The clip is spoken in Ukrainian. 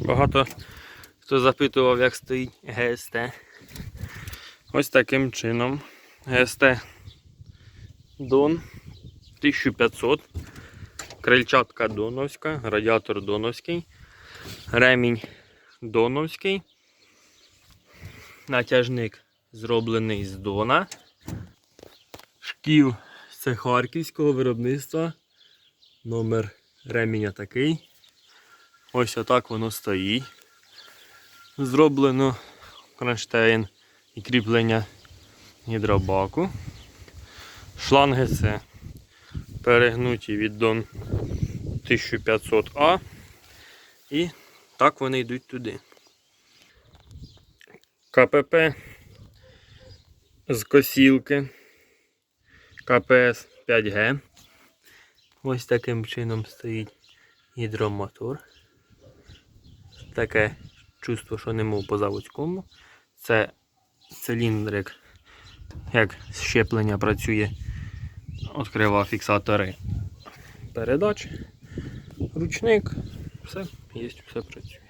Багато хто запитував, як стоїть ГСТ. Ось таким чином. ГСТ Дон 1500. Крильчатка Доновська, радіатор Доновський, ремінь Доновський. Натяжник зроблений з Дона. Шків це харківського виробництва. Номер реміння такий. Ось отак воно стоїть. Зроблено кронштейн і кріплення гідробаку. Шланги це перегнуті від Дон 1500А. І так вони йдуть туди. КПП з косілки. КПС 5Г. Ось таким чином стоїть гідромотор. Таке чувство, що не мов по заводському. Це циліндрик, як щеплення працює, відкрива фіксатори передач, ручник, все, є, все працює.